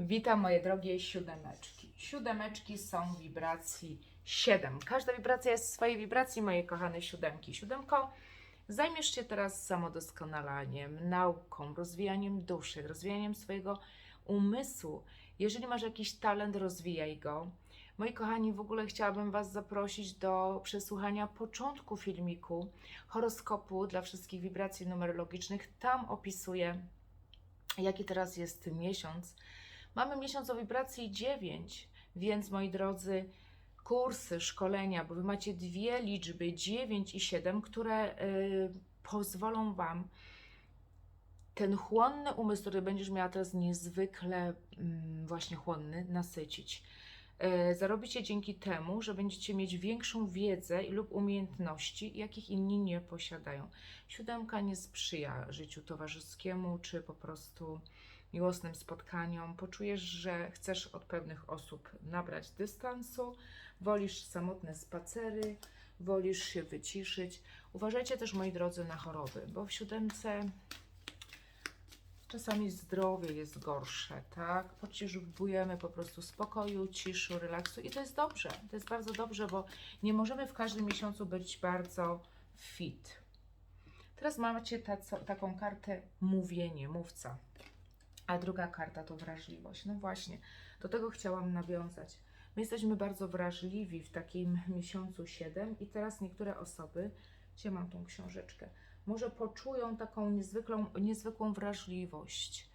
Witam moje drogie siódemeczki. Siódemeczki są wibracji 7. Każda wibracja jest w swojej wibracji, moje kochane siódemki. Siódemko, zajmiesz się teraz samodoskonalaniem, nauką, rozwijaniem duszy, rozwijaniem swojego umysłu. Jeżeli masz jakiś talent, rozwijaj go. Moi kochani, w ogóle chciałabym Was zaprosić do przesłuchania początku filmiku horoskopu dla wszystkich wibracji numerologicznych. Tam opisuję, jaki teraz jest miesiąc. Mamy miesiąc o wibracji 9, więc moi drodzy, kursy, szkolenia, bo Wy macie dwie liczby 9 i 7, które y, pozwolą Wam ten chłonny umysł, który będziesz miała teraz niezwykle mm, właśnie chłonny, nasycić. E, Zarobicie dzięki temu, że będziecie mieć większą wiedzę lub umiejętności, jakich inni nie posiadają. Siódemka nie sprzyja życiu towarzyskiemu czy po prostu miłosnym spotkaniom. Poczujesz, że chcesz od pewnych osób nabrać dystansu, wolisz samotne spacery, wolisz się wyciszyć. Uważajcie też, moi drodzy, na choroby, bo w siódemce Czasami zdrowie jest gorsze, tak? Potrzebujemy po prostu spokoju, ciszu, relaksu i to jest dobrze. To jest bardzo dobrze, bo nie możemy w każdym miesiącu być bardzo fit. Teraz macie taką kartę mówienie, mówca, a druga karta to wrażliwość. No właśnie, do tego chciałam nawiązać. My jesteśmy bardzo wrażliwi w takim miesiącu 7 i teraz niektóre osoby, gdzie mam tą książeczkę, może poczują taką niezwykłą, niezwykłą wrażliwość,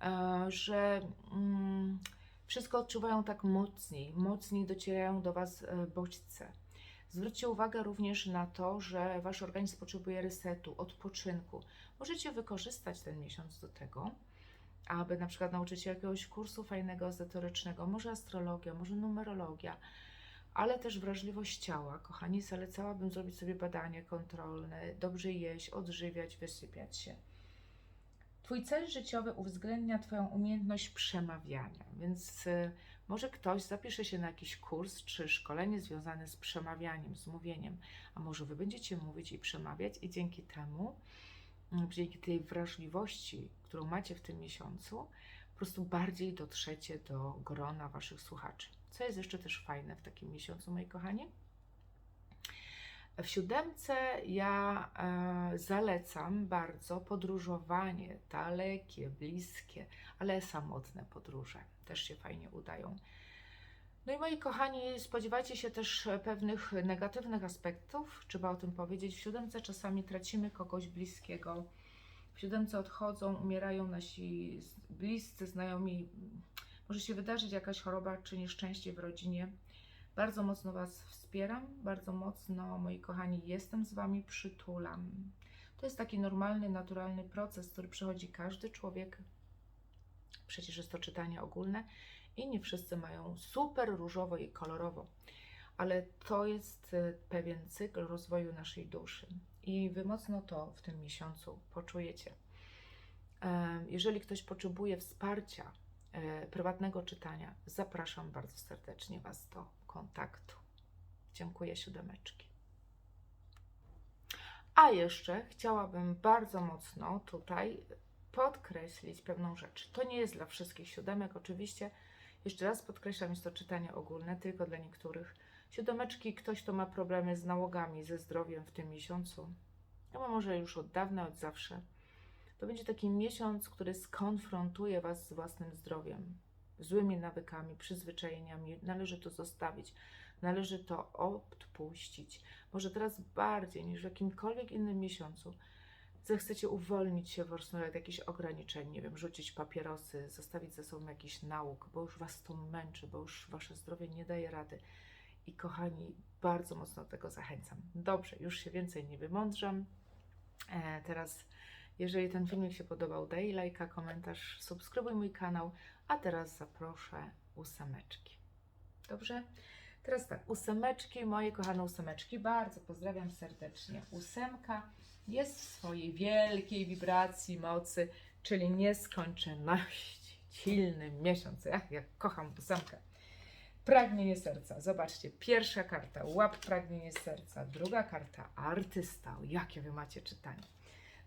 e, że mm, wszystko odczuwają tak mocniej, mocniej docierają do Was e, bodźce. Zwróćcie uwagę również na to, że Wasz organizm potrzebuje resetu, odpoczynku. Możecie wykorzystać ten miesiąc do tego, aby na przykład nauczyć się jakiegoś kursu fajnego, ezoterycznego, może astrologia, może numerologia, ale też wrażliwość ciała. Kochani, zalecałabym zrobić sobie badanie kontrolne, dobrze jeść, odżywiać, wysypiać się. Twój cel życiowy uwzględnia Twoją umiejętność przemawiania, więc y, może ktoś zapisze się na jakiś kurs czy szkolenie związane z przemawianiem, z mówieniem, a może Wy będziecie mówić i przemawiać i dzięki temu, dzięki tej wrażliwości, którą macie w tym miesiącu, po prostu bardziej dotrzecie do grona Waszych słuchaczy. Co jest jeszcze też fajne w takim miesiącu, moi kochani? W siódemce ja e, zalecam bardzo podróżowanie, dalekie, bliskie, ale samotne podróże. Też się fajnie udają. No i moi kochani, spodziewajcie się też pewnych negatywnych aspektów, trzeba o tym powiedzieć. W siódemce czasami tracimy kogoś bliskiego. W siódemce odchodzą, umierają nasi bliscy, znajomi. Może się wydarzyć jakaś choroba czy nieszczęście w rodzinie. Bardzo mocno Was wspieram, bardzo mocno, moi kochani, jestem z Wami, przytulam. To jest taki normalny, naturalny proces, który przechodzi każdy człowiek. Przecież jest to czytanie ogólne i nie wszyscy mają super różowo i kolorowo, ale to jest e, pewien cykl rozwoju naszej duszy i Wy mocno to w tym miesiącu poczujecie. Jeżeli ktoś potrzebuje wsparcia, e, prywatnego czytania, zapraszam bardzo serdecznie Was do kontaktu. Dziękuję, siódemeczki. A jeszcze chciałabym bardzo mocno tutaj podkreślić pewną rzecz. To nie jest dla wszystkich siódemek, oczywiście. Jeszcze raz podkreślam, jest to czytanie ogólne, tylko dla niektórych. Siódemeczki, ktoś, kto ma problemy z nałogami, ze zdrowiem w tym miesiącu, no może już od dawna, od zawsze, to będzie taki miesiąc, który skonfrontuje Was z własnym zdrowiem, złymi nawykami, przyzwyczajeniami. Należy to zostawić, należy to odpuścić. Może teraz bardziej niż w jakimkolwiek innym miesiącu zechcecie uwolnić się prostu od jakichś ograniczeń, nie wiem, rzucić papierosy, zostawić ze sobą jakiś nauk, bo już Was to męczy, bo już Wasze zdrowie nie daje rady. I kochani, bardzo mocno do tego zachęcam. Dobrze, już się więcej nie wymądrzam. E, teraz jeżeli ten filmik się podobał, daj lajka, komentarz, subskrybuj mój kanał, a teraz zaproszę ósemeczki. Dobrze? Teraz tak, ósemeczki, moje kochane ósemeczki, bardzo pozdrawiam serdecznie. Ósemka jest w swojej wielkiej wibracji mocy, czyli nieskończoności. Silny miesiąc. Ach, jak kocham ósemkę. Pragnienie serca. Zobaczcie, pierwsza karta, łap pragnienie serca. Druga karta, artysta. Jakie wy macie czytanie.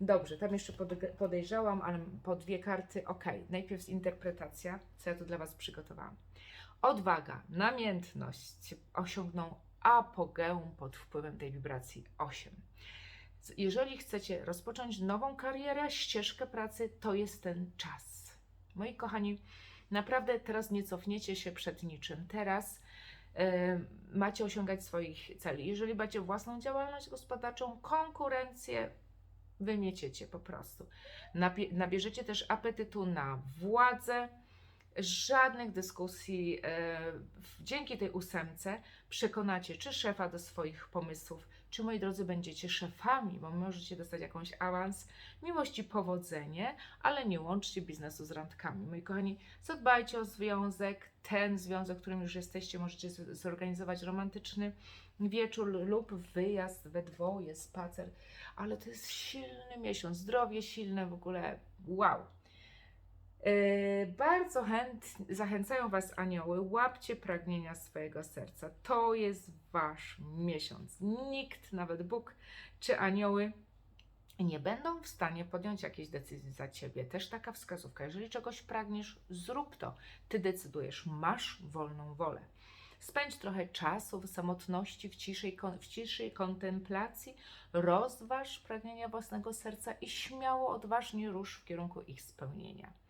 Dobrze, tam jeszcze pod- podejrzałam, ale po dwie karty. Ok, najpierw interpretacja, co ja tu dla Was przygotowałam. Odwaga, namiętność osiągną apogeum pod wpływem tej wibracji 8. Jeżeli chcecie rozpocząć nową karierę, ścieżkę pracy, to jest ten czas. Moi kochani, naprawdę teraz nie cofniecie się przed niczym. Teraz e, macie osiągać swoich celi. Jeżeli macie własną działalność gospodarczą, konkurencję wymieciecie po prostu. Nabie- nabierzecie też apetytu na władzę, żadnych dyskusji. e, Dzięki tej ósemce przekonacie czy szefa do swoich pomysłów, czy moi drodzy będziecie szefami, bo możecie dostać jakąś awans, miłości powodzenie, ale nie łączcie biznesu z randkami. Moi kochani, zadbajcie o związek, ten związek, w którym już jesteście, możecie zorganizować romantyczny wieczór lub wyjazd we dwoje, spacer, ale to jest silny miesiąc, zdrowie silne w ogóle, wow. Yy, bardzo chęt, zachęcają Was anioły, łapcie pragnienia swojego serca. To jest Wasz miesiąc. Nikt, nawet Bóg czy anioły, nie będą w stanie podjąć jakiejś decyzji za Ciebie. Też taka wskazówka. Jeżeli czegoś pragniesz, zrób to. Ty decydujesz, masz wolną wolę. Spędź trochę czasu w samotności, w ciszej, w ciszej kontemplacji, rozważ pragnienia własnego serca i śmiało, odważnie rusz w kierunku ich spełnienia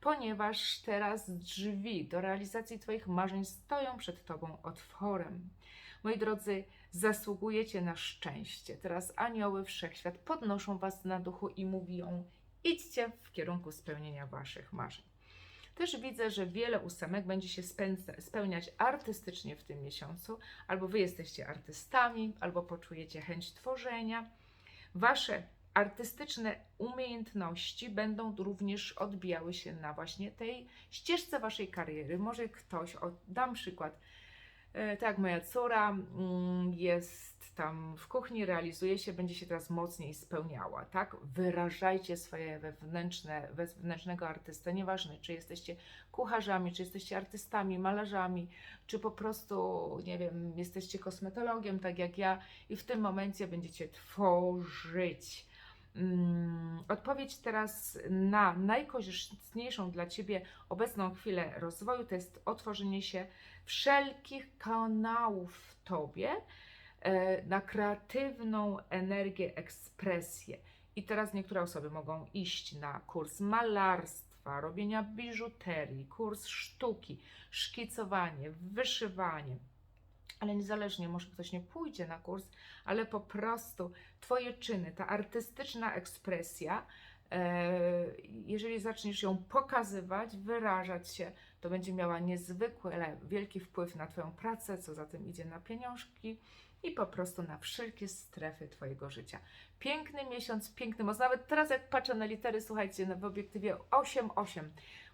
ponieważ teraz drzwi do realizacji Twoich marzeń stoją przed Tobą otworem. Moi drodzy, zasługujecie na szczęście. Teraz anioły wszechświat podnoszą Was na duchu i mówią: idźcie w kierunku spełnienia Waszych marzeń. Też widzę, że wiele ósemek będzie się spełniać artystycznie w tym miesiącu, albo Wy jesteście artystami, albo poczujecie chęć tworzenia. Wasze artystyczne umiejętności będą również odbijały się na właśnie tej ścieżce waszej kariery. Może ktoś, o, dam przykład, e, tak moja córa mm, jest tam w kuchni, realizuje się, będzie się teraz mocniej spełniała, tak? Wyrażajcie swoje wewnętrzne, wewnętrznego artystę, nieważne czy jesteście kucharzami, czy jesteście artystami, malarzami, czy po prostu, nie wiem, jesteście kosmetologiem, tak jak ja i w tym momencie będziecie tworzyć. Mm, Odpowiedź teraz na najkorzystniejszą dla Ciebie obecną chwilę rozwoju to jest otworzenie się wszelkich kanałów w Tobie e, na kreatywną energię, ekspresję. I teraz niektóre osoby mogą iść na kurs malarstwa, robienia biżuterii, kurs sztuki, szkicowanie, wyszywanie. Ale niezależnie, może ktoś nie pójdzie na kurs, ale po prostu Twoje czyny, ta artystyczna ekspresja, e, jeżeli zaczniesz ją pokazywać, wyrażać się, to będzie miała niezwykły, ale wielki wpływ na Twoją pracę, co za tym idzie na pieniążki i po prostu na wszelkie strefy Twojego życia. Piękny miesiąc, piękny moc. Nawet teraz, jak patrzę na litery, słuchajcie, w obiektywie 8-8.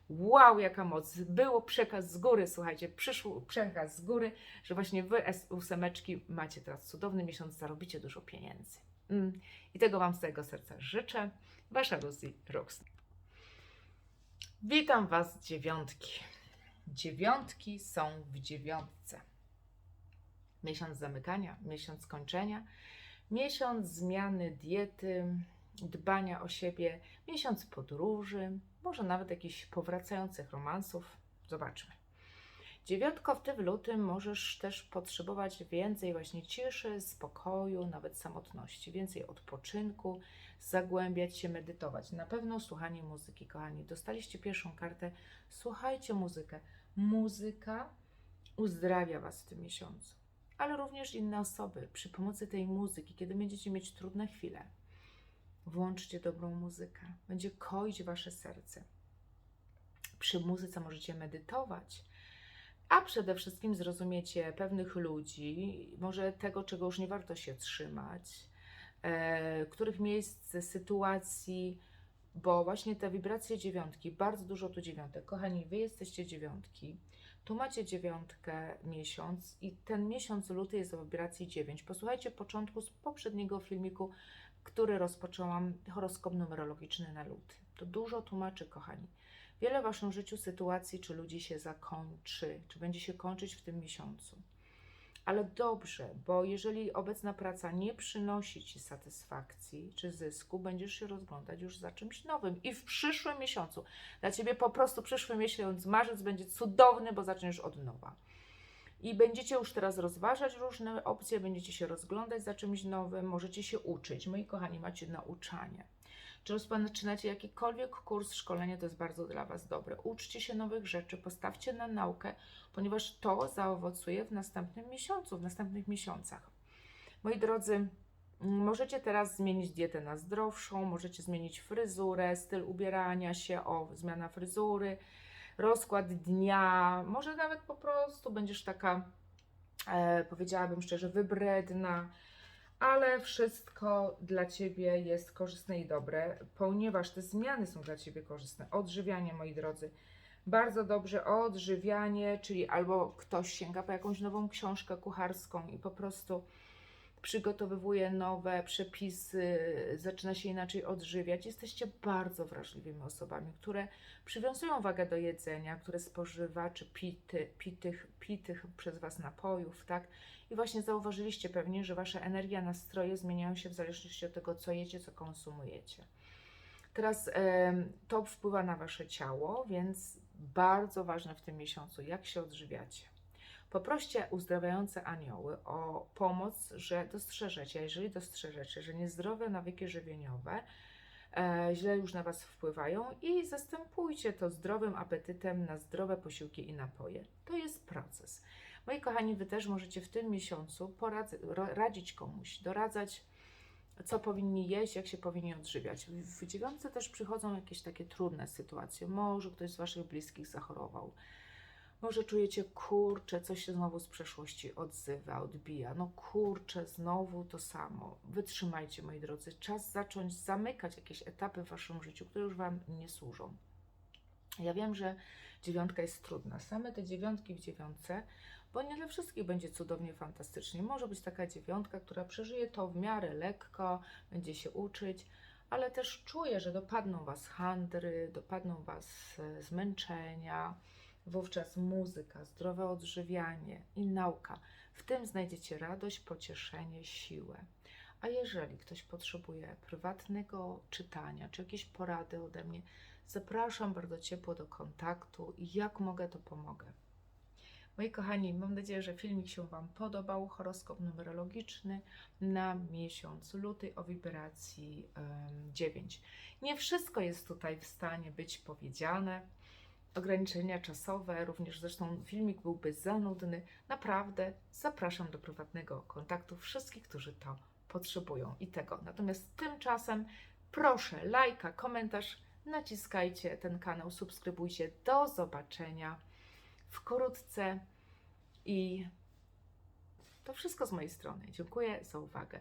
Wow, jaka moc! Było przekaz z góry, słuchajcie, przyszł przekaz z góry, że właśnie wy, ósemeczki, macie teraz cudowny miesiąc, zarobicie dużo pieniędzy. Mm. I tego Wam z całego serca życzę. Wasza Lucy Rooks. Witam Was, dziewiątki. Dziewiątki są w dziewiątce. Miesiąc zamykania, miesiąc kończenia, miesiąc zmiany diety, dbania o siebie, miesiąc podróży, może nawet jakichś powracających romansów. Zobaczmy. Dziewiątko, w tym lutym możesz też potrzebować więcej właśnie ciszy, spokoju, nawet samotności, więcej odpoczynku, zagłębiać się, medytować. Na pewno słuchanie muzyki, kochani. Dostaliście pierwszą kartę, słuchajcie muzykę. Muzyka uzdrawia Was w tym miesiącu, ale również inne osoby. Przy pomocy tej muzyki, kiedy będziecie mieć trudne chwile, włączcie dobrą muzykę. Będzie koić Wasze serce. Przy muzyce możecie medytować, a przede wszystkim zrozumiecie pewnych ludzi, może tego, czego już nie warto się trzymać, e, których miejsc, sytuacji, bo właśnie te wibracje dziewiątki, bardzo dużo tu dziewiątek. Kochani, wy jesteście dziewiątki, tu macie dziewiątkę miesiąc i ten miesiąc luty jest o wibracji 9. Posłuchajcie początku z poprzedniego filmiku, który rozpoczęłam, horoskop numerologiczny na luty. To dużo tłumaczy, kochani. Wiele w Waszym życiu sytuacji czy ludzi się zakończy, czy będzie się kończyć w tym miesiącu. ale dobrze, bo jeżeli obecna praca nie przynosi Ci satysfakcji czy zysku, będziesz się rozglądać już za czymś nowym i w przyszłym miesiącu. Dla Ciebie po prostu przyszły miesiąc, marzec będzie cudowny, bo zaczniesz od nowa. I będziecie już teraz rozważać różne opcje, będziecie się rozglądać za czymś nowym, możecie się uczyć. Moi kochani, macie nauczanie. Czy rozpoczynacie jakikolwiek kurs, szkolenie, to jest bardzo dla Was dobre. Uczcie się nowych rzeczy, postawcie na naukę, ponieważ to zaowocuje w następnym miesiącu, w następnych miesiącach. Moi drodzy, możecie teraz zmienić dietę na zdrowszą, możecie zmienić fryzurę, styl ubierania się, o, zmiana fryzury, rozkład dnia, może nawet po prostu będziesz taka, e, powiedziałabym szczerze, wybredna, ale wszystko dla Ciebie jest korzystne i dobre, ponieważ te zmiany są dla Ciebie korzystne. Odżywianie, moi drodzy, bardzo dobrze odżywianie, czyli albo ktoś sięga po jakąś nową książkę kucharską i po prostu przygotowywuje nowe przepisy, zaczyna się inaczej odżywiać. Jesteście bardzo wrażliwymi osobami, które przywiązują wagę do jedzenia, które spożywa, czy pity, pitych, pitych przez Was napojów, tak? I właśnie zauważyliście pewnie, że Wasza energia, nastroje zmieniają się w zależności od tego, co jecie, co konsumujecie. Teraz to wpływa na Wasze ciało, więc bardzo ważne w tym miesiącu, jak się odżywiacie. Poproście uzdrawiające anioły o pomoc, że dostrzeżecie, jeżeli dostrzeżecie, że niezdrowe nawyki żywieniowe e, źle już na Was wpływają i zastępujcie to zdrowym apetytem na zdrowe posiłki i napoje. To jest proces. Moi kochani, Wy też możecie w tym miesiącu poradz- radzić komuś, doradzać, co powinni jeść, jak się powinni odżywiać. W dziewiątce też przychodzą jakieś takie trudne sytuacje. Może ktoś z Waszych bliskich zachorował. Może czujecie, kurczę, coś się znowu z przeszłości odzywa, odbija. No kurczę, znowu to samo. Wytrzymajcie, moi drodzy. Czas zacząć zamykać jakieś etapy w Waszym życiu, które już Wam nie służą. Ja wiem, że dziewiątka jest trudna. Same te dziewiątki w dziewiątce, bo nie dla wszystkich będzie cudownie, fantastycznie. Może być taka dziewiątka, która przeżyje to w miarę lekko, będzie się uczyć, ale też czuje, że dopadną Was handry, dopadną Was e, zmęczenia. Wówczas muzyka, zdrowe odżywianie i nauka. W tym znajdziecie radość, pocieszenie, siłę. A jeżeli ktoś potrzebuje prywatnego czytania czy jakieś porady ode mnie, zapraszam bardzo ciepło do kontaktu i jak mogę, to pomogę. Moi kochani, mam nadzieję, że filmik się Wam podobał. Horoskop numerologiczny na miesiąc luty o wibracji em, 9. Nie wszystko jest tutaj w stanie być powiedziane. Ograniczenia czasowe, również zresztą filmik byłby za nudny. Naprawdę zapraszam do prywatnego kontaktu wszystkich, którzy to potrzebują i tego. Natomiast tymczasem proszę lajka, komentarz, naciskajcie ten kanał, subskrybujcie. Do zobaczenia wkrótce i to wszystko z mojej strony. Dziękuję za uwagę.